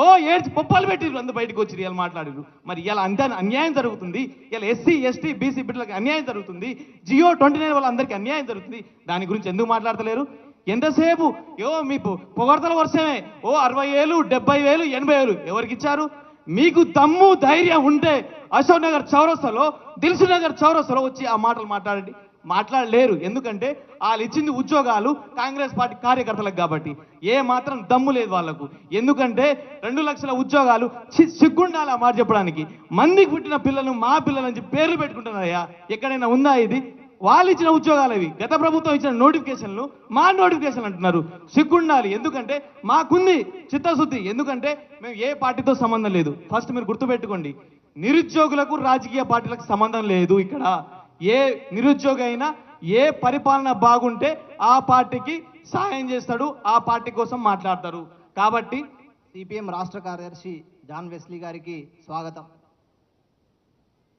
ఓ ఏడ్చి పొప్పాలు పెట్టిరు అందు బయటకు వచ్చి ఇలా మాట్లాడారు మరి ఇలా అంతే అన్యాయం జరుగుతుంది. ఇలా ఎస్సీ ఎస్టీ బీసీ బిడ్డలకు అన్యాయం జరుగుతుంది. జియో ట్వంటీ నైన్ వాళ్ళందరికీ అన్యాయం జరుగుతుంది. దాని గురించి ఎందుకు మాట్లాడతలేరు? ఎంతసేపు? యో మీ పొగడతల పొగడ్తల వర్షమే. ఓ అరవై వేలు డెబ్బై వేలు ఎనభై వేలు ఎవరికి ఇచ్చారు మీకు దమ్ము ధైర్యం ఉంటే అశోక్ నగర్ చౌరస్తాలో దిల్సు నగర్ చౌరస్తాలో వచ్చి ఆ మాటలు మాట్లాడండి. మాట్లాడలేరు. ఎందుకంటే వాళ్ళు ఇచ్చింది ఉద్యోగాలు కాంగ్రెస్ పార్టీ కార్యకర్తలకు కాబట్టి. ఏ మాత్రం దమ్ము లేదు వాళ్ళకు. ఎందుకంటే రెండు లక్షల ఉద్యోగాలు సిగ్గుండాలి ఆ మాట చెప్పడానికి. మందికి పుట్టిన పిల్లలు మా పిల్లలు అని పేర్లు పెట్టుకుంటున్నారయ్యా. ఎక్కడైనా ఉందా ఇది? వాళ్ళు ఇచ్చిన ఉద్యోగాలు ఇవి గత ప్రభుత్వం ఇచ్చిన నోటిఫికేషన్లు మా నోటిఫికేషన్ అంటున్నారు. సిగ్గుండాలి ఎందుకంటే మాకుంది చిత్తశుద్ధి. ఎందుకంటే మేము ఏ పార్టీతో సంబంధం లేదు. ఫస్ట్ మీరు గుర్తుపెట్టుకోండి. నిరుద్యోగులకు రాజకీయ పార్టీలకు సంబంధం లేదు ఇక్కడ. ఏ నిరుద్యోగి అయినా ఏ పరిపాలన బాగుంటే ఆ పార్టీకి సాయం చేస్తాడు ఆ పార్టీ కోసం మాట్లాడతారు. కాబట్టి సిపిఎం రాష్ట్ర కార్యదర్శి జాన్ వెస్లీ గారికి స్వాగతం.